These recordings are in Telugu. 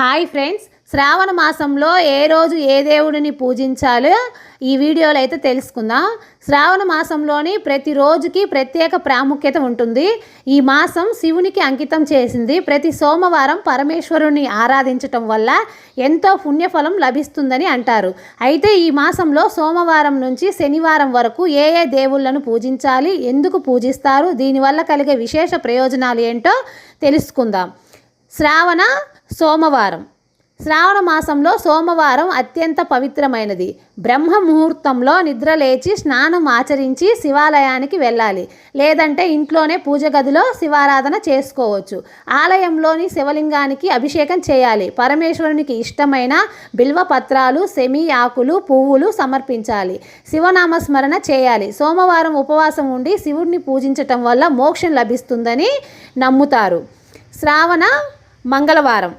హాయ్ ఫ్రెండ్స్ శ్రావణ మాసంలో ఏ రోజు ఏ దేవుడిని పూజించాలో ఈ వీడియోలో అయితే తెలుసుకుందాం. శ్రావణ మాసంలోని ప్రతి రోజుకి ప్రత్యేక ప్రాముఖ్యత ఉంటుంది. ఈ మాసం శివునికి అంకితం చేసింది. ప్రతి సోమవారం పరమేశ్వరుని ఆరాధించటం వల్ల ఎంతో పుణ్యఫలం లభిస్తుందని అంటారు. అయితే ఈ మాసంలో సోమవారం నుంచి శనివారం వరకు ఏ ఏ దేవుళ్ళను పూజించాలి ఎందుకు పూజిస్తారు దీనివల్ల కలిగే విశేష ప్రయోజనాలు ఏంటో తెలుసుకుందాం. శ్రావణ సోమవారం. శ్రావణ మాసంలో సోమవారం అత్యంత పవిత్రమైనది. బ్రహ్మ ముహూర్తంలో నిద్ర లేచి స్నానం ఆచరించి శివాలయానికి వెళ్ళాలి. లేదంటే ఇంట్లోనే పూజ గదిలో శివారాధన చేసుకోవచ్చు. ఆలయంలోని శివలింగానికి అభిషేకం చేయాలి. పరమేశ్వరునికి ఇష్టమైన బిల్వ పత్రాలు సెమి ఆకులు పువ్వులు సమర్పించాలి. శివనామస్మరణ చేయాలి. సోమవారం ఉపవాసం ఉండి శివుడిని పూజించటం వల్ల మోక్షం లభిస్తుందని నమ్ముతారు. శ్రావణ మంగళవారం.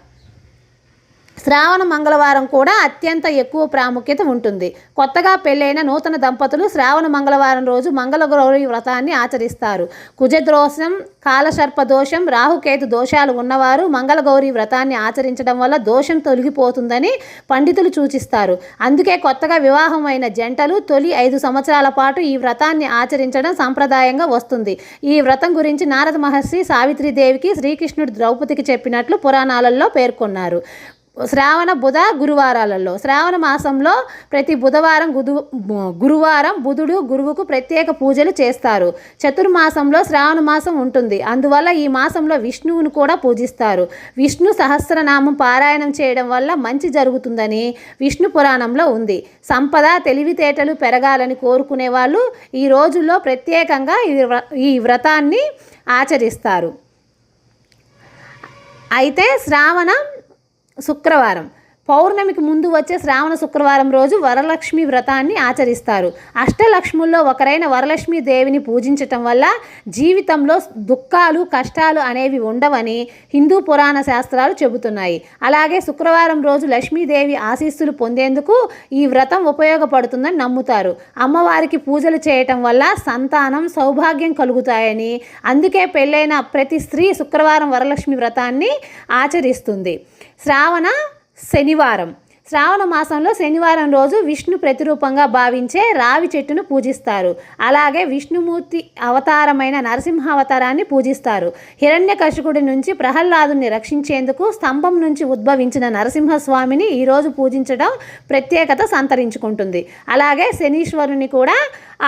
శ్రావణ మంగళవారం కూడా అత్యంత ఎక్కువ ప్రాముఖ్యత ఉంటుంది. కొత్తగా పెళ్ళైన నూతన దంపతులు శ్రావణ మంగళవారం రోజు మంగళగౌరి వ్రతాన్ని ఆచరిస్తారు. కుజదోషం కాలసర్ప దోషం రాహుకేతు దోషాలు ఉన్నవారు మంగళగౌరి వ్రతాన్ని ఆచరించడం వల్ల దోషం తొలగిపోతుందని పండితులు సూచిస్తారు. అందుకే కొత్తగా వివాహమైన జంటలు తొలి ఐదు సంవత్సరాల పాటు ఈ వ్రతాన్ని ఆచరించడం సంప్రదాయంగా వస్తుంది. ఈ వ్రతం గురించి నారద మహర్షి సావిత్రిదేవికి శ్రీకృష్ణుడు ద్రౌపదికి చెప్పినట్లు పురాణాలలో పేర్కొన్నారు. శ్రావణ బుధ గురువారాలలో. శ్రావణ మాసంలో ప్రతి బుధవారం గుదు గురువారం బుధుడు గురువుకు ప్రత్యేక పూజలు చేస్తారు. చతుర్మాసంలో శ్రావణ మాసం ఉంటుంది. అందువల్ల ఈ మాసంలో విష్ణువును కూడా పూజిస్తారు. విష్ణు సహస్రనామం పారాయణం చేయడం వల్ల మంచి జరుగుతుందని విష్ణు పురాణంలో ఉంది. సంపద తెలివితేటలు పెరగాలని కోరుకునే వాళ్ళు ఈ రోజుల్లో ప్రత్యేకంగా ఈ వ్రతాన్ని ఆచరిస్తారు. అయితే శ్రావణ శుక్రవారం పౌర్ణమికి ముందు వచ్చే శ్రావణ శుక్రవారం రోజు వరలక్ష్మి వ్రతాన్ని ఆచరిస్తారు. అష్టలక్ష్ముల్లో ఒకరైన వరలక్ష్మి దేవిని పూజించటం వల్ల జీవితంలో దుఃఖాలు కష్టాలు అనేవి ఉండవని హిందూ పురాణ శాస్త్రాలు చెబుతున్నాయి. అలాగే శుక్రవారం రోజు లక్ష్మీదేవి ఆశీస్సులు పొందేందుకు ఈ వ్రతం ఉపయోగపడుతుందని నమ్ముతారు. అమ్మవారికి పూజలు చేయటం వల్ల సంతానం సౌభాగ్యం కలుగుతాయని అందుకే పెళ్ళైన ప్రతి స్త్రీ శుక్రవారం వరలక్ష్మి వ్రతాన్ని ఆచరిస్తుంది. శ్రావణ శనివారం. శ్రావణ మాసంలో శనివారం రోజు విష్ణు ప్రతిరూపంగా భావించే రావి చెట్టును పూజిస్తారు. అలాగే విష్ణుమూర్తి అవతారమైన నరసింహ అవతారాన్ని పూజిస్తారు హిరణ్యకశికుడి నుంచి ప్రహ్లాదుని రక్షించేందుకు స్తంభం నుంచి ఉద్భవించిన నరసింహస్వామిని ఈరోజు పూజించడం ప్రత్యేకత సంతరించుకుంటుంది. అలాగే శనీశ్వరుని కూడా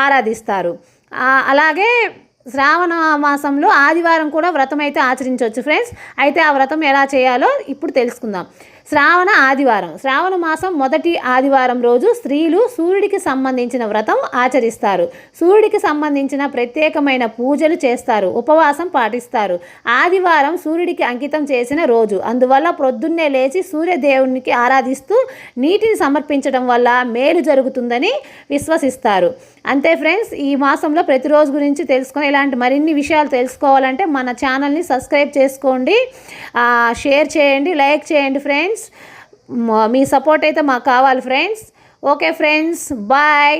ఆరాధిస్తారు. అలాగే శ్రావణ మాసంలో ఆదివారం కూడా వ్రతం అయితే ఆచరించవచ్చు ఫ్రెండ్స్. అయితే ఆ వ్రతం ఎలా చేయాలో ఇప్పుడు తెలుసుకుందాం. శ్రావణ ఆదివారం. శ్రావణ మాసం మొదటి ఆదివారం రోజు స్త్రీలు సూర్యుడికి సంబంధించిన వ్రతం ఆచరిస్తారు. సూర్యుడికి సంబంధించిన ప్రత్యేకమైన పూజలు చేస్తారు. ఉపవాసం పాటిస్తారు. ఆదివారం సూర్యుడికి అంకితం చేసిన రోజు. అందువల్ల ప్రొద్దున్నే లేచి సూర్యదేవునికి ఆరాధిస్తూ నీటిని సమర్పించడం వల్ల మేలు జరుగుతుందని విశ్వసిస్తారు. అంతే ఫ్రెండ్స్ ఈ మాసంలో ప్రతిరోజు గురించి తెలుసుకొని ఇలాంటి మరిన్ని విషయాలు తెలుసుకోవాలంటే మన ఛానల్ని సబ్స్క్రైబ్ చేసుకోండి. షేర్ చేయండి లైక్ చేయండి ఫ్రెండ్స్. ఫ్రెండ్స్ మీ సపోర్ట్ అయితే మాకు కావాలి ఫ్రెండ్స్ ఓకే ఫ్రెండ్స్ బాయ్